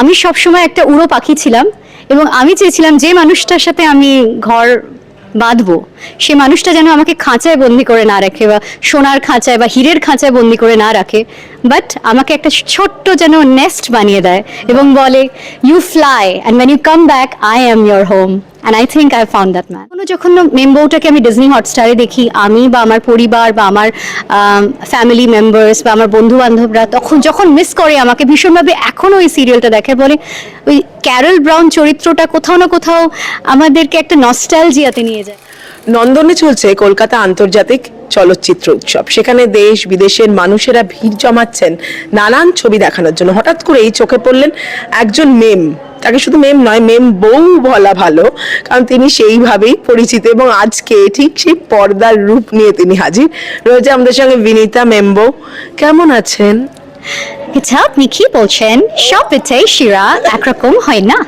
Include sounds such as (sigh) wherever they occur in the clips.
আমি সবসময় একটা উড়ো পাখি ছিলাম এবং আমি চেয়েছিলাম যে মানুষটার সাথে আমি ঘর বাঁধবো, সে মানুষটা যেন আমাকে খাঁচায় বন্দি করে না রাখে বা সোনার খাঁচায় বা হীরের খাঁচায় বন্দি করে না রাখে। বাট আমাকে একটা ছোট্ট যেন নেস্ট বানিয়ে দেয় এবং বলে you fly and when you come back I am your home and I think I found that man কোনো যখন মেম্বোটাকে আমি ডিজনি হটস্টারে দেখি, আমি বা আমার পরিবার বা আমার ফ্যামিলি মেম্বার্স বা আমার বন্ধু বান্ধবরা তখন যখন মিস করে, আমাকে ভীষণভাবে এখনও ওই সিরিয়ালটা দেখে, বলে, ওই ক্যারল ব্রাউন চরিত্রটা কোথাও না কোথাও আমাদেরকে একটা নস্টালজিয়াতে নিয়ে যায়। নন্দনে চলছে কলকাতা আন্তর্জাতিক চলচ্চিত্র উৎসব। সেখানে দেশ বিদেশের মানুষেরা ভিড় জমাচ্ছেন নানান ছবি দেখানোর জন্য। হঠাৎ করেই চোখে পড়লেন একজন মেম। তাকে শুধু মেম নয়, মেম বউ বলা ভালো, কারণ তিনি সেইভাবেই পরিচিত এবং আজকে ঠিক সেই পর্দার রূপ নিয়ে তিনি হাজির। রয়েছে আমাদের সঙ্গে বিনীতা মেম্বো। কেমন আছেন? আচ্ছা আপনি কি বলছেন সব বিদেশিরা একরকম হয় না।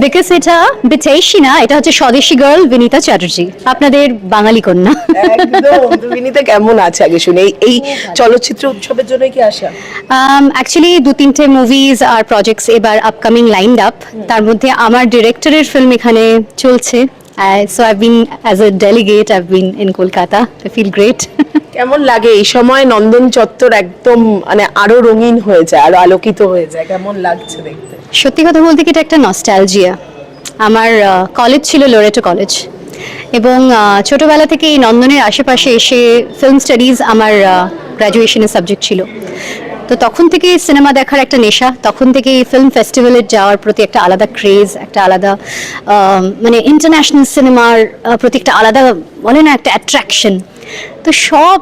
বিকজ এটা বিদেশি না এটা হচ্ছে স্বদেশি গার্ল বিনীতা চ্যাটার্জি আপনাদের বাঙালি কন্যা। একদম তো বিনীতা কেমন আছে আগে শুনে? এই- এই চলচ্চিত্র উৎসবের জন্য কি আসা? অ্যাকচুয়ালি দু তিনটে মুভিজ আর প্রজেক্টস এবার আপকামিং লাইন্ড আপ তার মধ্যে আমার ডিরেক্টরের ফিল্ম এখানে চলছে। So I been as a delegate I been in Kolkata I feel great কেমন লাগে? এই সময় নন্দন চত্বর একদম মানে আরও রঙিন হয়ে যায় আরও আলোকিত হয়ে যায়। কেমন লাগছে দেখতে? সত্যি কথা বলতে কি এটা একটা নস্টালজিয়া আমার কলেজ ছিল লোরেটো কলেজ এবং ছোটবেলা থেকে এই নন্দনের আশেপাশে এসে ফিল্ম স্টাডিজ আমার গ্র্যাজুয়েশনের সাবজেক্ট ছিল। তো তখন থেকে সিনেমা দেখার একটা নেশা, তখন থেকে ফিল্ম ফেস্টিভ্যালে যাওয়ার প্রতি একটা আলাদা ক্রেজ একটা আলাদা মানে ইন্টারন্যাশনাল সিনেমার প্রতি একটা আলাদা বলে না, একটা অ্যাট্রাকশন তো সব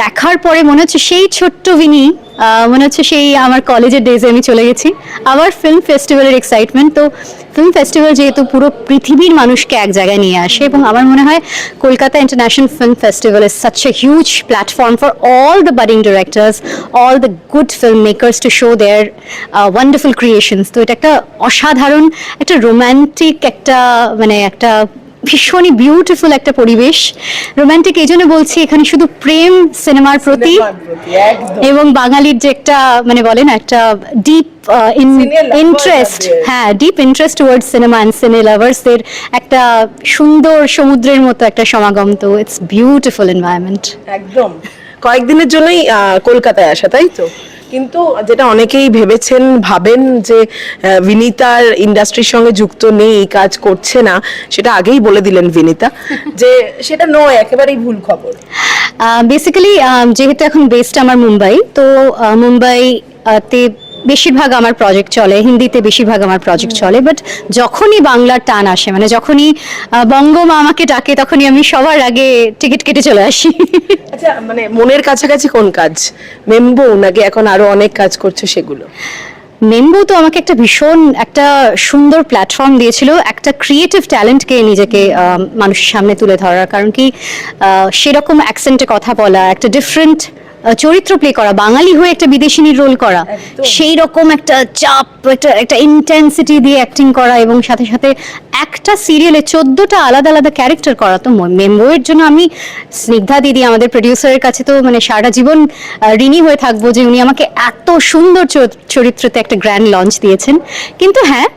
দেখার পরে মনে হচ্ছে সেই ছোট্ট বিনি মনে হচ্ছে সেই আমার কলেজের ডেজে আমি চলে গেছি। আবার ফিল্ম ফেস্টিভ্যালের এক্সাইটমেন্ট তো ফিল্ম ফেস্টিভ্যাল যেহেতু পুরো পৃথিবীর মানুষকে এক জায়গায় নিয়ে আসে এবং আমার মনে হয় Kolkata international film festival is such a huge platform for all the budding directors all the good film makers to show their wonderful creations তো এটা একটা অসাধারণ, একটা রোম্যান্টিক একটা মানে একটা ভীষণই বিউটিফুল একটা পরিবেশ। রোমান্টিক এই জন্য বলছি এখানে শুধু প্রেম সিনেমার প্রতি। এবং বাঙালির যে একটা মানে বলেন একটা ডিপ ইন্টারেস্ট হ্যাঁ deep interest towards cinema and cine লাভার্সদের একটা সুন্দর সমুদ্রের মতো একটা সমাগম। তো ইটস বিউটিফুল এনভায়রনমেন্ট একদম। কয়েকদিনের জন্যই কলকাতায় আসা তাই তো? কিন্তু যেটা অনেকেই ভেবেছেন ভাবেন যে বিনিতার ইন্ডাস্ট্রির সঙ্গে যুক্ত নেই কাজ করছে না সেটা আগেই বলে দিলেন বিনিতা (laughs) যে সেটা নয় একেবারেই ভুল খবর। বেসিক্যালি যেহেতু এখন বেস্ট আমার মুম্বাই তো মুম্বাই তে বেশিরভাগ আমার প্রজেক্ট চলে হিন্দিতে বেশিরভাগ আমার প্রজেক্ট চলে বাট যখনই বাংলার টান আসে মানে যখনই বঙ্গমা আমাকে ডাকে তখনই আমি সবার আগে টিকিট কেটে চলে আসি। আচ্ছা মানে মনের কাছাকাছি কোন কাজ? মেম্বো নাকি এখন আরও অনেক কাজ করছে সেগুলো? মেম্বু তো আমাকে একটা ভীষণ একটা সুন্দর প্ল্যাটফর্ম দিয়েছিল একটা ক্রিয়েটিভ ট্যালেন্টকে নিজেকে মানুষের সামনে তুলে ধরার। কারণ কি সেরকম অ্যাকসেন্টে কথা বলা একটা ডিফারেন্ট চরিত্র প্লে করা বাঙালি হয়ে একটা বিদেশিনীর রোল করা। সেই রকম একটা চাপ একটা একটা ইন্টেন্সিটি দিয়ে অ্যাক্টিং করা এবং সাথে সাথে একটা সিরিয়ালে চোদ্দটা আলাদা আলাদা ক্যারেক্টার করা তো মেম্বোয়ের জন্য আমি স্নিগ্ধা দিদি আমাদের প্রডিউসারের কাছে তো মানে সারা জীবন ঋণী হয়ে থাকব যে উনি আমাকে এত সুন্দর চর- চরিত্রতে একটা গ্র্যান্ড লঞ্চ দিয়েছেন কিন্তু হ্যাঁ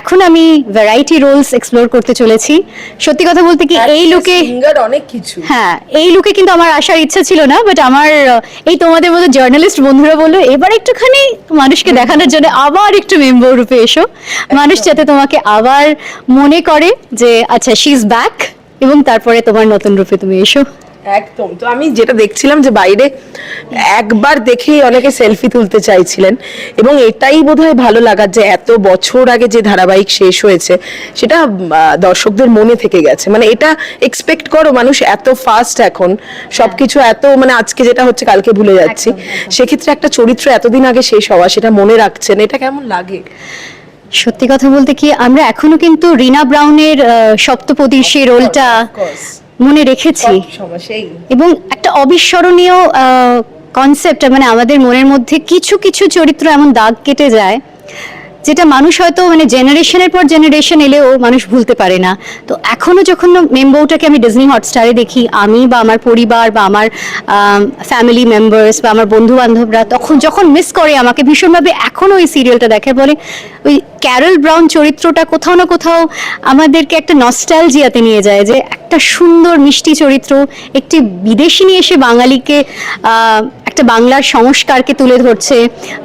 এখন আমি ভ্যারাইটি রোলস এক্সপ্লোর করতে চলেছি। সত্যি কথা বলতে কি এই লুকে অনেক কিছু। হ্যাঁ এই লুকে কিন্তু আমার আসার ইচ্ছা ছিল না বাট আমার এই তোমাদের মতো জার্নালিস্ট বন্ধুরা বলল এবার একটুখানি মানুষকে দেখানোর জন্য আবার একটু মেম্বার রূপে এসো। মানুষ যাতে তোমাকে আবার মনে করে যে আচ্ছা শি ইজ ব্যাক এবং তারপরে তোমার নতুন রূপে তুমি এসো। একদম। তো আমি যেটা দেখছিলাম যে বাইরে একবার দেখেই অনেকে সেলফি তুলতে চাইছিলেন এবং এটাই বোধহয় ভালো লাগার যে এত বছর আগে যে ধারাবাহিক শেষ হয়েছে সেটা দর্শকদের মনে থেকে গেছে। মানে এটা এক্সপেক্ট করো মানুষ এত ফাস্ট এখন সবকিছু এত মানে আজকে যেটা হচ্ছে কালকে ভুলে যাচ্ছি। সেক্ষেত্রে একটা চরিত্র এতদিন আগে শেষ হওয়া সেটা মনে রাখছেন এটা কেমন লাগে? সত্যি কথা বলতে কি আমরা এখনও কিন্তু রিনা ব্রাউনের সপ্তপদীর সেই রোলটা. মনে রেখেছি। এবং একটা অবিস্মরণীয় কনসেপ্ট মানে আমাদের মনের মধ্যে কিছু কিছু চরিত্র এমন দাগ কেটে যায় যেটা মানুষ হয়তো মানে জেনারেশনের পর জেনারেশন এলেও মানুষ ভুলতে পারে না। তো এখনও যখন মেম্বউটাকে আমি ডিজনি হটস্টারে দেখি, আমি বা আমার পরিবার বা আমার ফ্যামিলি মেম্বার্স বা আমার বন্ধু বান্ধবরা তখন যখন মিস করে, আমাকে ভীষণভাবে এখনও ওই সিরিয়ালটা দেখে, বলে ওই ক্যারল ব্রাউন চরিত্রটা কোথাও না কোথাও আমাদেরকে একটা নস্টালজিয়াতে নিয়ে যায় যে একটা সুন্দর মিষ্টি চরিত্র, একটি বিদেশিনী এসে বাঙালিকে একটা বাংলার সংস্কারকে তুলে ধরছে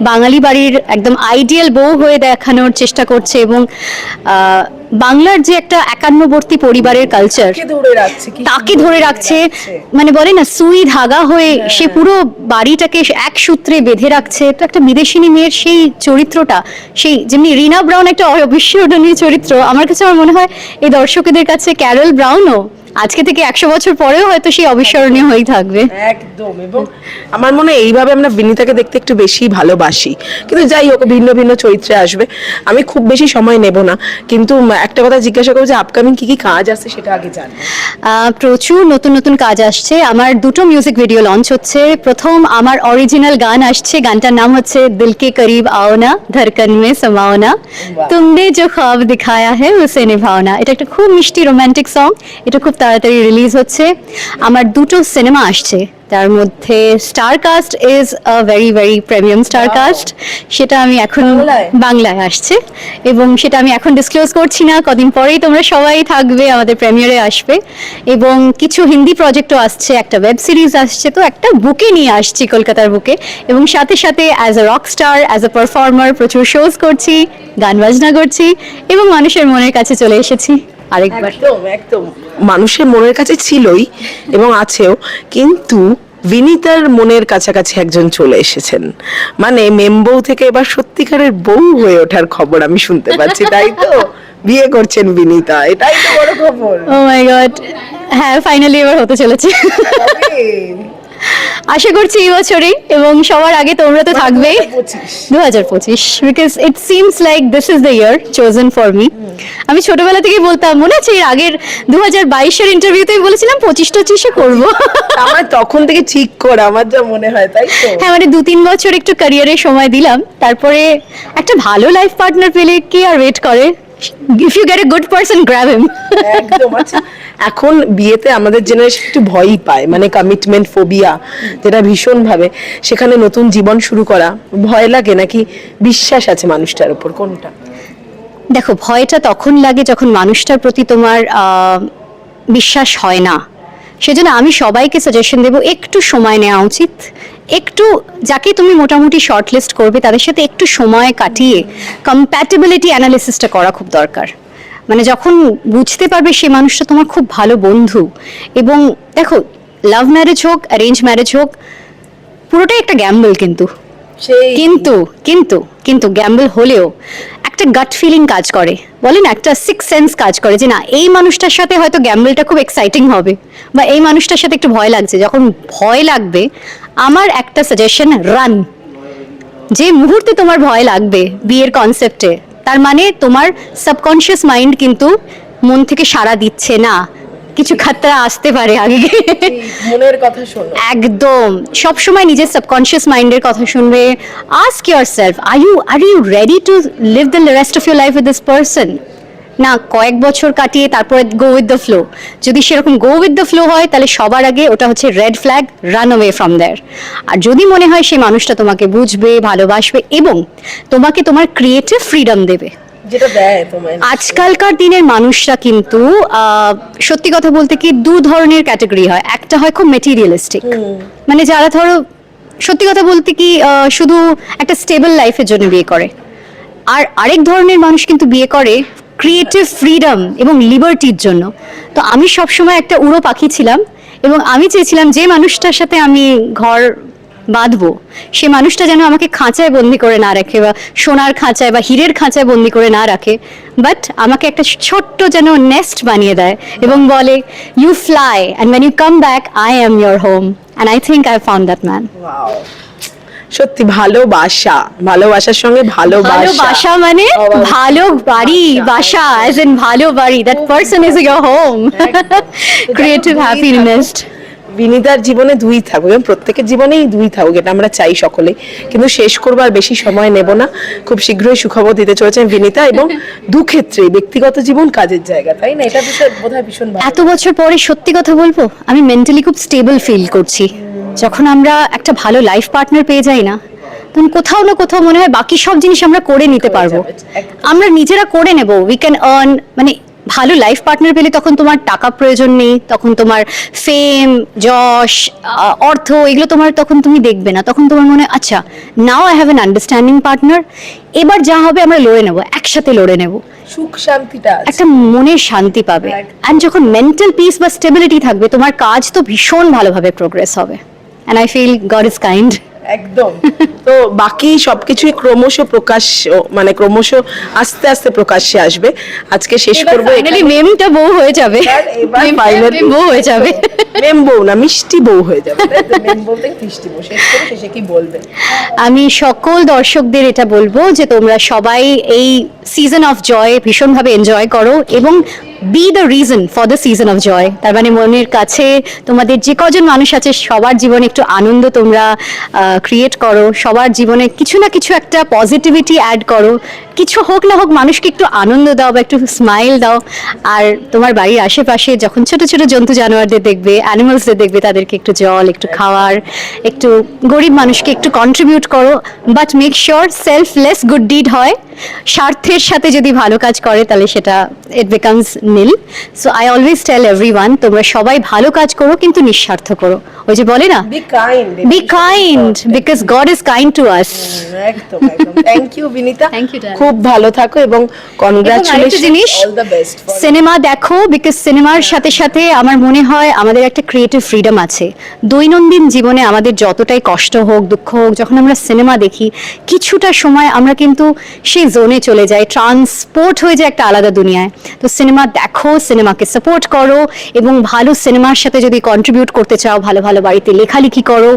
বাঙালি বাড়ির একদম আইডিয়াল বউ হয়ে দেখানোর চেষ্টা করছে এবং বাংলার যে একটা একান্নবর্তী পরিবারের কালচার তাকে ধরে রাখছে মানে বলে না সুই ধাগা হয়ে সে পুরো বাড়িটাকে এক সূত্রে বেঁধে রাখছে। তো একটা বিদেশিনী মেয়ের সেই চরিত্রটা সেই যেমনি রিনা ব্রাউন একটা অবিস্মরণীয় চরিত্র আমার কাছে আমার মনে হয় এই দর্শকদের কাছে ক্যারল ব্রাউনও আজকে থেকে একশো বছর পরেও হয়তো সেই অবিস্মরণীয় হয়েই থাকবে। একদম এবং আমার মনে হয় এইভাবে আমরা বিনীতাকে দেখতে একটু বেশি ভালোবাসি। কিন্তু যাই হোক ভিন্ন ভিন্ন চরিত্রে আসবে। আমি খুব বেশি সময় নেব না। কিন্তু একটা কথা জিজ্ঞাসা করব যে আপকামিং কি কি কাজ আছে সেটা আগে জানি প্রচুর নতুন নতুন কাজ আসছে। আমার দুটো মিউজিক ভিডিও লঞ্চ হচ্ছে। প্রথম আমার অরিজিনাল গান আসছে। গানটার নাম হচ্ছে দিল কে করিব আও না ধরকন মে সমাও না। তুমনে যে খাব দিখায়া হে উসে নিভাও না। এটা একটা খুব মিষ্টি রোমান্টিক সং এটা খুব তাড়াতাড়ি রিলিজ হচ্ছে। আমার দুটো সিনেমা আসছে। তার মধ্যে star cast is a very very premium star cast সেটা আমি এখন বাংলায়? আসছে। এবং সেটা আমি এখন ডিসক্লোজ করছি না। কদিন পরেই তোমরা সবাই থাকবে আমাদের প্রিমিয়ারে আসবে। এবং কিছু হিন্দি প্রজেক্টও আসছে একটা ওয়েব সিরিজ আসছে। তো একটা বুকে নিয়ে আসছি কলকাতার বুকে এবং সাথে সাথে as a rock star as a performer প্রচুর শোজ করছি গান বাজনা করছি এবং মানুষের মনের কাছে চলে এসেছি। আরেকবার। একদম একদম। মানুষের মনের কাছে ছিলই এবং আছেও কিন্তু বিনীতার মনের কাছাকাছি একজন চলে এসেছেন। মানে মেম্বউ থেকে এবার সত্যিকারের বউ হয়ে ওঠার খবর আমি শুনতে পাচ্ছি তাই তো? বিয়ে করছেন বিনীতা এটাই তো বড় খবর। ও মাই গড হ্যাঁ ফাইনালি এবার হতে চলেছে। আশা করছি এই বছরেই এবং সবার আগে তোমরা তো থাকবেই। দু হাজার পঁচিশ because it seems like this is the year chosen for me আমি ছোটবেলা থেকেই বলতাম মনে আছে এর আগের দু হাজার বাইশের ইন্টারভিউতে বলেছিলাম পঁচিশ টচিশে করব। আমার তখন থেকে ঠিক করা আমার যা মনে হয় তাই তো? হ্যাঁ মানে দু তিন বছর একটু ক্যারিয়ারে সময় দিলাম তারপরে একটা ভালো লাইফ পার্টনার পেলে কি আর ওয়েট করে? If you get a good person grab him একদম আচ্ছা। এখন বিয়েতে আমাদের জেনারেশন একটু ভয়ই পায় মানে কমিটমেন্ট ফোবিয়া যেটা ভীষণ ভাবে সেখানে নতুন জীবন শুরু করা, ভয় লাগে নাকি বিশ্বাস আছে মানুষটার উপর, কোনটা? দেখো, ভয়টা তখন লাগে যখন মানুষটার প্রতি তোমার বিশ্বাস হয় না। সেজন্য আমি সবাইকে সাজেশন দেবো, একটু সময় নেওয়া উচিত। একটু, যাকে তুমি মোটামুটি শর্ট লিস্ট করবে, তাদের সাথে একটু সময় কাটিয়ে কম্প্যাটেবিলিটি অ্যানালিসিসটা করা খুব দরকার। মানে যখন বুঝতে পারবে সে মানুষটা তোমার খুব ভালো বন্ধু। এবং দেখো লাভ ম্যারেজ হোক অ্যারেঞ্জ ম্যারেজ হোক পুরোটাই একটা গ্যাম্বল কিন্তু। কিন্তু কিন্তু কিন্তু গ্যাম্বল হলেও একটা গাট ফিলিং কাজ করে। বলেন একটা সিক্স সেন্স কাজ করে যে না এই মানুষটার সাথে হয়তো গ্যাম্বলটা খুব এক্সাইটিং হবে বা এই মানুষটার সাথে একটু ভয় লাগছে। যখন ভয় লাগবে আমার একটা সাজেশন রান যে মুহূর্তে তোমার ভয় লাগবে বিয়ের কনসেপ্টে তার মানে তোমার সাবকনশিয়াস মাইন্ড কিন্তু মন থেকে সাড়া দিচ্ছে না। কিছু খাতরা আসতে পারে আগে। মনের কথা শোনো। একদম। সব সময় নিজের সাবকনশিয়াস মাইন্ডের কথা শুনবে। Ask yourself are you are you ready to live the rest of your life with this person না কয়েক বছর কাটিয়ে তারপরে গো উইথ দ্য ফ্লো যদি সেরকম গো উইথ দ্য ফ্লো হয় তাহলে সবার আগে ওটা হচ্ছে red flag run away from there আর যদি মনে হয় সেই মানুষটা তোমাকে বুঝবে ভালোবাসবে এবং তোমাকে তোমার ক্রিয়েটিভ ফ্রিডম দেবে। যেটা দেয় তোমায়। আজকালকার দিনের মানুষরা কিন্তু সত্যি কথা বলতে কি দু ধরনের ক্যাটাগরি হয়। একটা হয় খুব মেটেরিয়ালিস্টিক মানে যারা ধরো সত্যি কথা বলতে কি শুধু একটা স্টেবল লাইফের জন্য বিয়ে করে। আর আরেক ধরনের মানুষ কিন্তু বিয়ে করে ক্রিয়েটিভ ফ্রিডম এবং লিবার্টির জন্য। তো আমি সবসময় একটা উড়ো পাখি ছিলাম এবং আমি চেয়েছিলাম যে মানুষটার সাথে আমি ঘর বাঁধবো, সে মানুষটা যেন আমাকে খাঁচায় বন্দি করে না রাখে বা সোনার খাঁচায় বা হীরের খাঁচায় বন্দি করে না রাখে। বাট আমাকে একটা ছোট্ট যেন নেস্ট বানিয়ে দেয় এবং বলে you fly and when you come back I am your home and I think I found that man. সত্যি ভালোবাসা ভালোবাসার সঙ্গে ভালোবাসা। ভালোবাসা মানে ভালো বাড়ি বাসা অ্যাজ ইন ভালো বাড়ি that person is your home creative happiness বিনিতার জীবনে দুই থাকুক এবং প্রত্যেকের জীবনেই দুই থাকুক এটা আমরা চাই সকলে কিন্তু শেষ করবার বেশি সময় নেব না। খুব শীঘ্রই সুখবর দিতে চলেছেন বিনিতা এবং দু ক্ষেত্রে ব্যক্তিগত জীবন কাজের জায়গা তাই না? এটা বিষয় বোধহয় ভীষণ এত বছর পরে সত্যি কথা বলব? আমি মেন্টালি খুব স্টেবল ফিল করছি। যখন আমরা একটা ভালো লাইফ পার্টনার পেয়ে যাই না তখন কোথাও না কোথাও মনে হয় বাকি সব জিনিস আমরা করে নিতে পারব। আমরা নিজেরা করে নেব। উই ক্যান আর্ন মানে ভালো লাইফ পার্টনার পেলে তখন তোমার টাকা প্রয়োজন নেই তখন তোমার ফেম যশ অর্থ এগুলো তোমার তখন তুমি দেখবে না। তখন তোমার মনে হয়, আচ্ছা now I have an understanding partner এবার যা হবে আমরা লড়ে নেব একসাথে লড়ে নেব। সুখ শান্তিটা একটা মনের শান্তি পাবে। অ্যান্ড যখন মেন্টাল পিস বা স্টেবিলিটি থাকবে তোমার কাজ তো ভীষণ ভালোভাবে প্রোগ্রেস হবে। And I feel God is kind একদম। তো বাকি সবকিছুই ক্রমশ প্রকাশ মানে ক্রমশ আস্তে আস্তে প্রকাশ্যে আসবে। আজকে শেষ করব মেমটা বউ হয়ে যাবে। বউ হয়ে যাবে। মেম বউ না মিষ্টি বউ হয়ে যাবে। (laughs) মেম মিষ্টি বউ শেষ করে শেষে কি বলবে? আমি সকল দর্শকদের এটা বলব যে তোমরা সবাই এই সিজন অফ জয় ভীষণভাবে এনজয় করো এবং be the reason for the season of joy তার মানে মনের কাছে তোমাদের যে কজন মানুষ আছে সবার জীবনে একটু আনন্দ তোমরা ক্রিয়েট করো সবার জীবনে কিছু না কিছু একটা পজিটিভিটি অ্যাড করো। কিছু হোক না হোক মানুষকে একটু আনন্দ দাও বা একটু স্মাইল দাও। আর তোমার বাড়ির আশেপাশে যখন ছোট ছোট জন্তু জানোয়ারদের দেখবে অ্যানিমালসদের দেখবে তাদেরকে একটু জল একটু খাওয়ার একটু গরিব মানুষকে একটু কন্ট্রিবিউট করো but make sure selfless good deed হয়। স্বার্থের সাথে যদি ভালো কাজ করে তাহলে সেটা it becomes nil so I always tell everyone তোমরা সবাই ভালো কাজ করো কিন্তু নিঃস্বার্থ করো। ওই যে বলে না? Be kind because God is kind to us একদম thank you Binita. (laughs) You, darling. খুব ভালো থাকো এবং কনগ্রাচুলেশন জিনিস সিনেমা দেখো বিকজ সিনেমার সাথে সাথে আমার মনে হয় আমাদের একটা ক্রিয়েটিভ ফ্রিডম আছে। দৈনন্দিন জীবনে আমাদের যতটাই কষ্ট হোক, দুঃখ হোক, যখন আমরা সিনেমা দেখি, কিছুটা সময় আমরা কিন্তু সেই জোনে চলে যাই। ট্রান্সপোর্ট হয়ে যায় একটা আলাদা দুনিয়ায়। তো সিনেমা দেখো সিনেমাকে সাপোর্ট করো এবং ভালো সিনেমার সাথে যদি কন্ট্রিবিউট করতে চাও, ভালো ভালো বাড়িতে লেখালেখি করো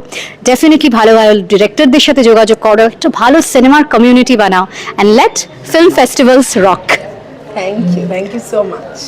ডেফিনেটলি ভালো ভালো ডিরেক্টরদের সাথে যোগাযোগ করো, একটা ভালো সিনেমার কমিউনিটি বানাও and let film festivals rock thank you thank you so much